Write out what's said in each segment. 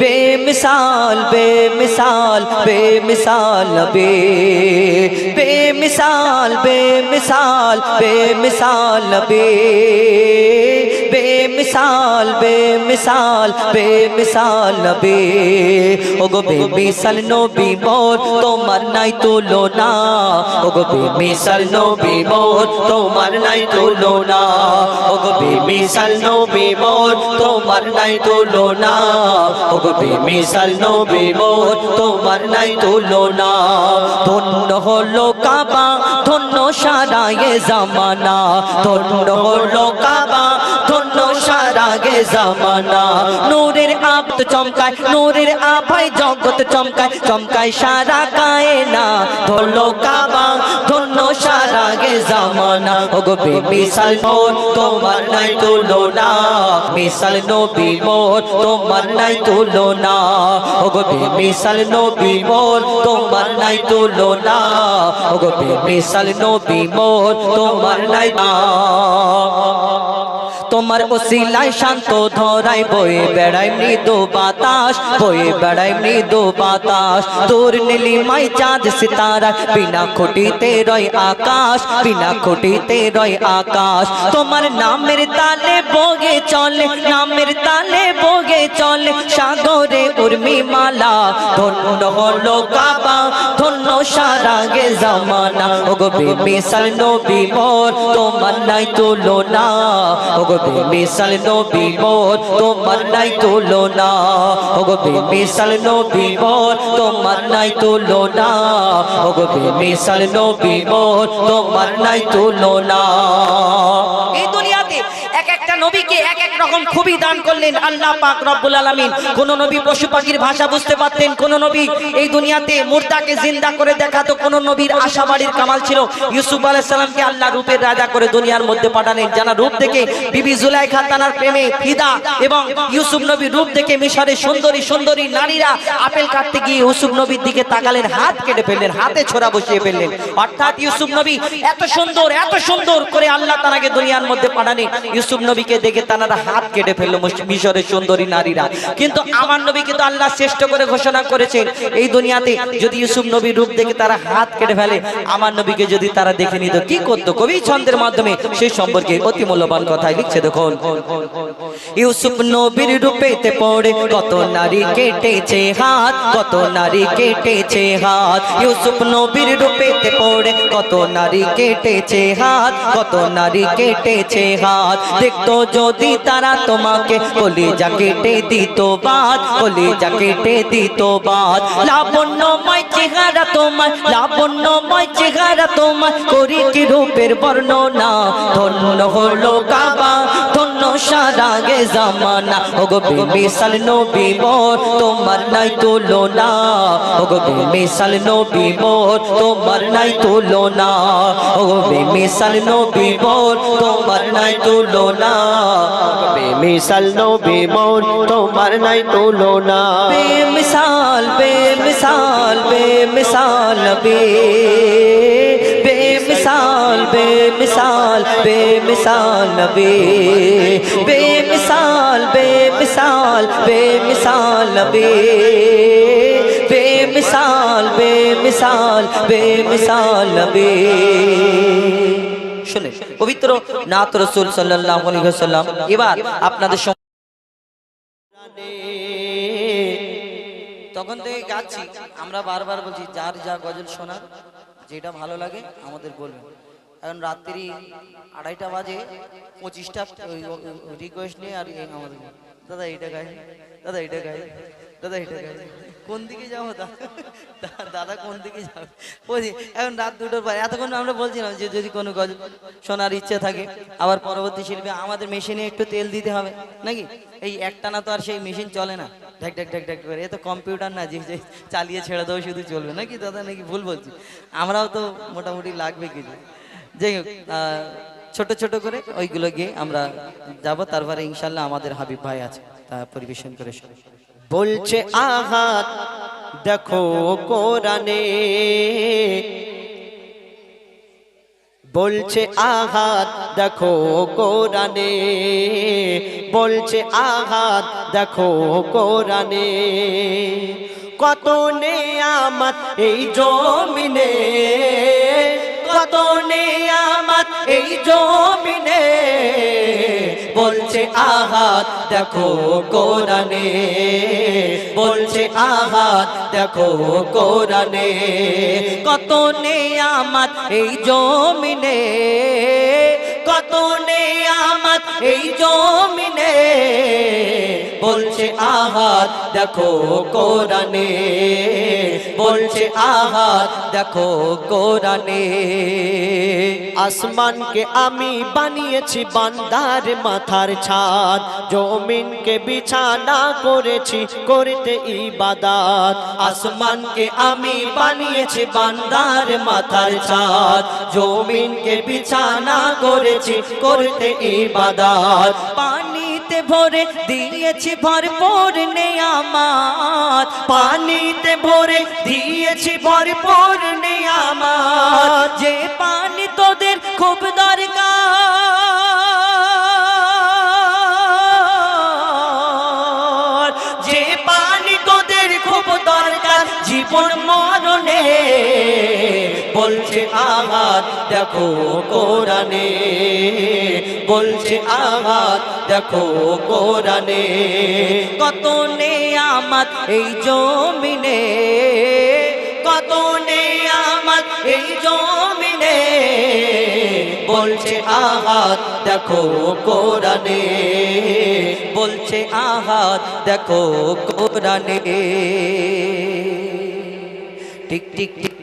बेमिसाल बेमिसाल बेमिसाल बे बेमिसाल बेमिसाल बेमिसाल बे বেমিসাল বেমিসাল বেমিসাল বে ওগো বেমিসাল নবী মোর তোমার নাই তুলনা ওগো বেমিসাল নবী মোর তোমার নাই তুলনা ওগো বেমিসাল নবী মোর তোমার নাই তুলনা ওগো বেমিসাল নবী মোর তোমার নাই তুলনা ধন্য হলো কাবা ধন্য সারা এ জামানা ধন্য হলো কাবা ধন্য সারা গে জামানা। নূরের আপ চমকায়, নূরের আভাই জগৎ চমকায়। চমকায় সারা কায়না ধরলো কাবা, ধন্য সারা গে জামানা। ওগো বে মিসাল মোর, তোমার নাই তুলনা। মিসাল নবী মোর, তোমার নাই তুলনা। ওগো বে মিসাল নবী মোর, তোমার নাই তুলনা। ওগো বে মিসাল নবী মোর, তোমার নাই তোমার ওসিলায় শান্ত ধরাই বয়ে বেড়াই মৃদু বাতাস বয়ে বেড়াই মৃদু বাতাস তোর নীলিমাই চাঁদ সিতারা বিনা খুঁটিতে রয় আকাশ বিনা খুঁটিতে রয় আকাশ তোমার নামের তালে বগে চলে নামের তালে বগে চলে সাগরে উর্মি মালা। ধন্য হলো কাবা, ধন্য সারা গে জামানা। ওগো বেমিসাল নবী মোর, তোমার নাই তুলনা। ওগো বেমিসাল নবী মোর, তোমার নাই তুলনা। ওগো বেমিসাল নবী মোর, তোমার নাই তুলনা। ওগো বেমিসাল নবী মোর, তোমার নাই দুনিয়াতে এক একটা নবীকে এক এক রকম খুবই দান করলেন আল্লাহ পাক রব্বুল আলামিন। কোন নবী পশু পাখির ভাষা বুঝতে পারতেন, কোন নবী এই দুনিয়াতে মুর্দাকে জিন্দা করে দেখাতো, কোন নবীর আশাবাড়ির কামাল ছিল। ইউসুফ আলাইহিস সালামকে আল্লাহ রূপের রাজা করে দুনিয়ার মধ্যে পাঠালেন, জানা রূপ দেখে বিবি জুলাইখা তানার প্রেমে ফিদা এবং ইউসুফ নবীর রূপ দেখে মিশরের সুন্দরী সুন্দরী নারীরা আপেল কাটতে গিয়ে ইউসুফ নবীর দিকে তাকালেন, হাত কেটে ফেললেন, হাতে ছোড়া বসিয়ে ফেললেন। অর্থাৎ ইউসুফ নবী এত সুন্দর এত সুন্দর করে আল্লাহ তানাকে দুনিয়ার মধ্যে পাঠালেন। ইউসুফ নবীকে দেখে তানারা হাত কেটে ফেলল মিশরের সুন্দরী নারীরা। কিন্তু আমার নবী কিন্তু আল্লাহ শ্রেষ্ঠ করে ঘোষণা করেছেন। এই দুনিয়াতে যদি ইউসুফ নবীর রূপ দেখে তারা হাত কেটে ফেলে, আমার নবীকে যদি তারা দেখে নিত, কি করতো? কবি ছন্দের মাধ্যমে সেই সম্পর্কে অতি মূল্যবান কথাই লিখছে, দেখুন। ইউসুফ নবীর রূপেতে পড়ে কত নারী কেটেছে হাত, কত নারী কেটেছে হাত। ইউসুফ নবীর রূপেতে পড়ে কত নারী কেটেছে হাত, কত নারী কেটেছে হাত। দেখতো যদি তারা তোমাকে কলিজা জাকেটে দিত বাদ কলিজা জাকেটে দিত বাদ। লাবণ্যময় চেহারা তোমার লাবণ্যময় চেহারা তোমার করি কি রূপের বর্ণনা। ধন্য হলো কাবা, ধন্য সারা গে জামানা। ওগো বেমিসাল নবী মোর, তোমার নাই তুলনা। ওগো বেমিসাল নবী মোর, তোমার নাই তুলনা। ওগো বেমিসাল নবী মোর, তোমার নাই তুলনা। বেমিসাল নবী মোর, তোমার নাই তুলনা। বেমিসাল বেমিসাল বেমিসাল বে বেমিসাল বেমিসাল বেমিসাল বে বেমিসাল বেমিসাল বেমিসাল বে বেমিসাল বেমিসাল বেমিসাল বে শুনে পবিত্র নাত রসুল সাল্লাল্লাহু আলাইহি ওয়াসাল্লাম এবার আপনাদের তখন থেকে গাচ্ছি, আমরা বারবার বলছি, যার যা গজল শোনার যেটা ভালো লাগে আমাদের বলবেন। এখন রাত্রি আড়াইটা বাজে, পঁচিশটা রিকোয়েস্ট নিয়ে আর আমাদের দাদা এটা গাই দাদা এটা গাই দাদা এটা গাই কোন দিকে যাব দাদা কোন দিকে যাবে? বলছি, এখন রাত দুটোর পর, এতক্ষণ আমরা বলছিলাম যে যদি কোনো গজল শোনার ইচ্ছে থাকে, আবার পরবর্তী শিল্পী আমাদের মেশিনে একটু তেল দিতে হবে, নাকি? এই একটানা তো আর সেই মেশিন চলে না। ঢাক ঢাক ঢাক ঢাক করে। এ তো কম্পিউটার না, যে যে, চালিয়ে ছেড়ে দেবো শুধু চলবে। নাকি দাদা, নাকি ভুল বলছি? আমরাও তো মোটামুটি লাগবে কিছু। যাই হোক ছোট ছোট করে ওইগুলো গিয়ে আমরা যাব। তারপরে ইনশাল্লাহ আমাদের হাবিব ভাই আছে, তা পরিবেশন করে বলছে আহাত দেখো কোরআনে। বলছে, আঘাত দেখো কোরআনে। বলছে, আঘাত দেখো কোরআনে। কত নেয়ামত এই জমিনে। কত নেয়ামত এই জমিনে বলছে আহাত, দেখো কোরআনে। বলছে আহাত, দেখো কোরআনে। কত নেয়ামত এই জমিনে। কত নেয়ামত এই জমিনে। বলছে আঘাত দেখো কোরআনে। বলছে আঘাত দেখো কোরআনে। আসমানকে আমি বানিয়েছি বান্দার মাথার ছাদ। জমিনকে বিছানা করেছি করতে ইবাদাত। আসমানকে আমি বানিয়েছি বান্দার মাথার ছাদ। জমিনকে বিছানা করেছি করতে ইবাদাত। পানিতে ভরে দিয়েছি ভরপুর নেয়ামাত। পানিতে ভরে দিয়েছি ভরপুর নিয়ামত। যে পানি তোদের খুব দরকার। যে পানি তোদের খুব দরকার, জীবন মরণে। বলছে আঘাত, দেখো কোরআনে। বলছে আঘাত, দেখো কোরআনে। কত নেয়ামাত এই জমিনে, কত নেয়ামত এই জমিনে। বলছে আঘাত, দেখো কোরআনে। বলছে আহাত দেখো কোরআনে। টিক টিক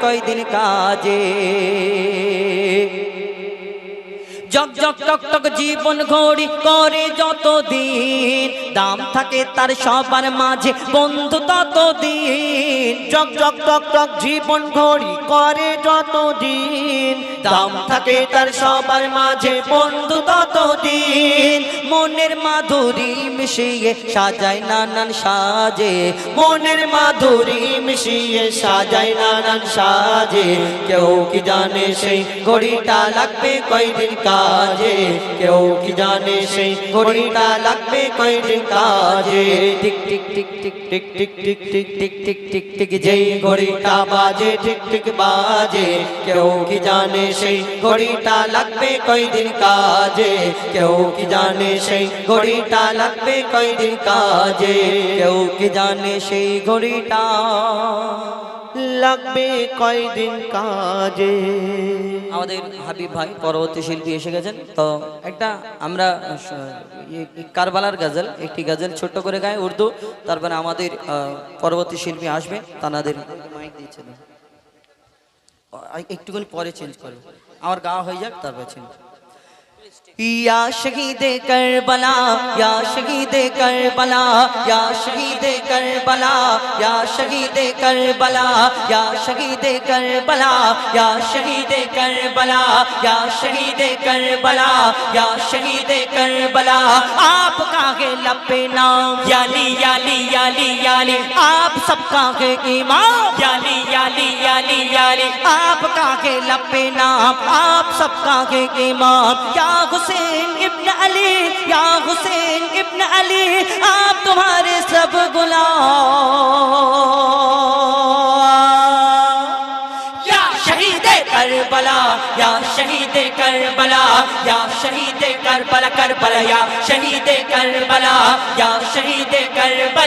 কয়দিন কাজে? জগ জগ টক টক জীবন ঘড়ি করে যত দিন দাম থাকে তার সবার মাঝে বন্ধু তত দিন জগ জগ টক টক জীবন ঘড়ি করে যত দিন দাম থাকে তার সবার মাঝে বন্ধু তত দিন মনের মাধুরী মিশিয়ে সাজায় নানান সাজে। মনের মাধুরী মিশিয়ে সাজায় নানান সাজে। কেউ কি জানে সেই ঘড়িটা লাগবে কয়দিন কাজে কেউ কি জানে সেই ঘড়িটা লাগবে কয়দিন কাজে tick tick tick tick tick tick tick tick tick tick tick tick যেই ঘড়িটা বাজে ঠিক ঠিক বাজে কেউ কি জানে সেই ঘড়িটা লাগবে কয়দিন কাজে কেউ কি জানে সেই ঘড়িটা লাগবে কয়দিন কাজে কেউ কি জানে সেই ঘড়িটা লাগবে কয়দিন কাজে? আমাদের হাবিব ভাই পরবর্তী শিল্পী এসে গেছেন। তো একটা আমরা কারবালার গাজল, একটি গাজল ছোট্ট করে গায়ে উর্দু। তারপরে আমাদের পরবর্তী শিল্পী আসবে, তানাদের মাইক দিচ্ছে না। আ- একটুখানি পরে চেঞ্জ করবে। আমার গাওয়া হয়ে যাক, তারপর চেঞ্জ या शहीद करबला या शहीद करबला या शहीद करबला या शहीद करबला या शहीद करबला या शहीद करबला या शहीद करबला या शहीद करबला। आपका है लपे नाम। याली याली याली याली। आप सबका है इमाम याली याली याली याली। आपका है लपे नाम आप सबका है इमाम या हुसैन इब्न अली, या हुसैन इब्न अली, आप तुम्हारे सब गुलाम। या शहीद करबला, या शहीद करबला, या शहीद करबला करबला, या शहीद करबला, या शहीद करबला।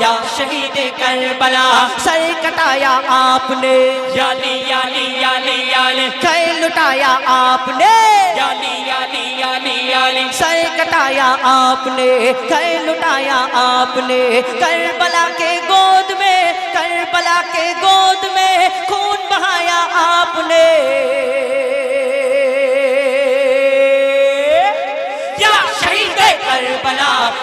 یا شہید کربلا سر کٹایا آپ نے یالی یالی یالی یالی کئی لٹایا آپ نے یالی یالی یالی یالی سر کٹایا آپ نے کئی لٹایا آپ نے کربلا کے گود میں کربلا کے گود میں خون بہایا آپ نے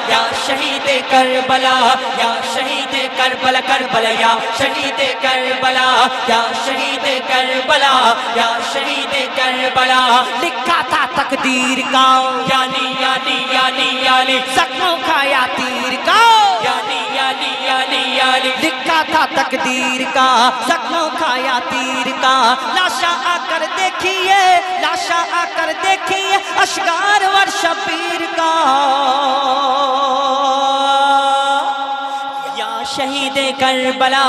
या शहीद करबला, या शहीद करबला करबला, या शहीद करबला, या शहीद करबला, या शहीद करबला। लिखा था तकदीर का। यानी यानी यानी यानी। जख्मों खाया तीर का। यानी यानी यानी यानी। लिखा था तकदीर का। जख्मों खाया तीर का। लाशा आकर देखिए, लाशा आकर देखिए, अशगार वर शबीर का। शहीद करबला,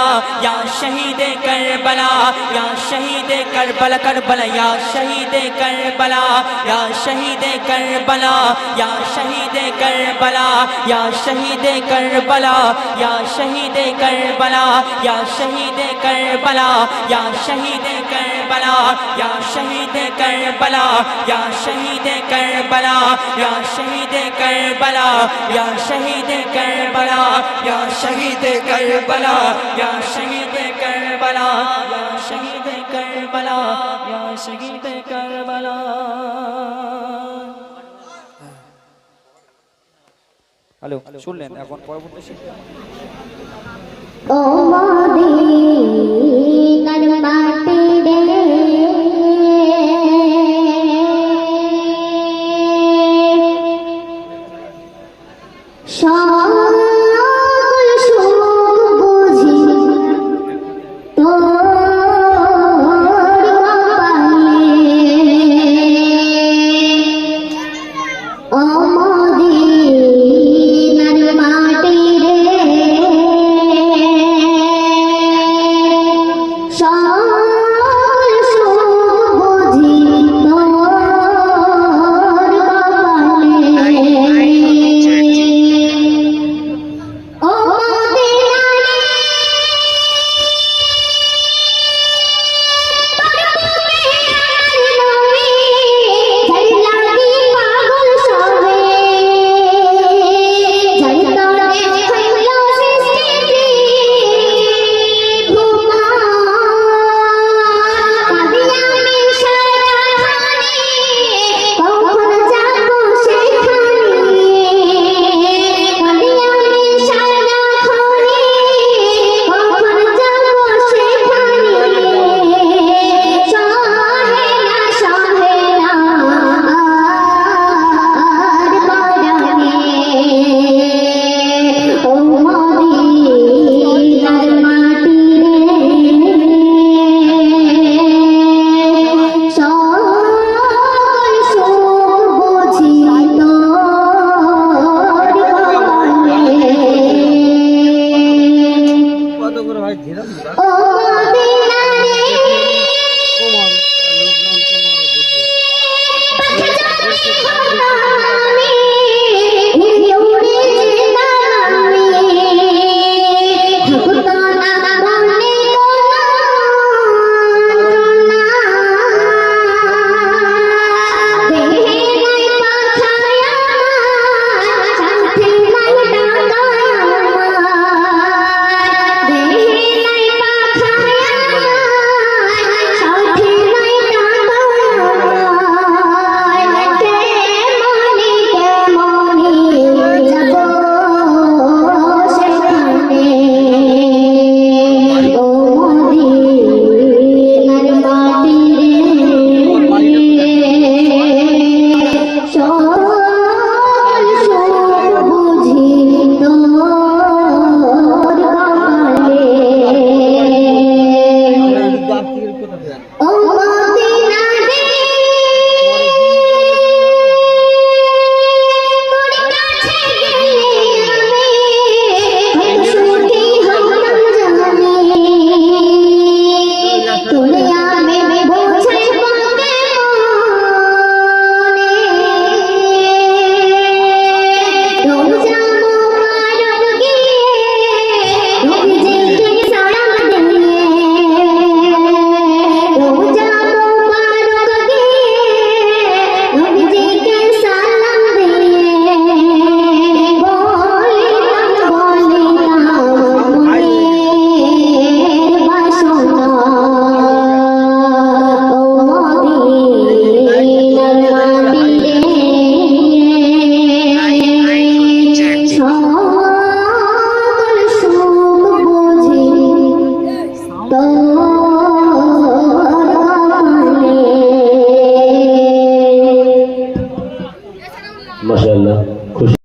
या शहीद करबला, या शहीद करबला करबला, या शहीद करबला, या शहीद करबला, या शहीद करबला, या शहीद करबला, या शहीद करबला, या शहीद करबला, या शहीद करबला या शहीद करबला या शहीद करबला या शहीद करबला या शहीद करबला या शहीद करबला या शहीद करबला या शहीद करबला या शहीद करबला হ্যালো শুনলেন এখন পরবর্তী শিক্ষা ও মদিনার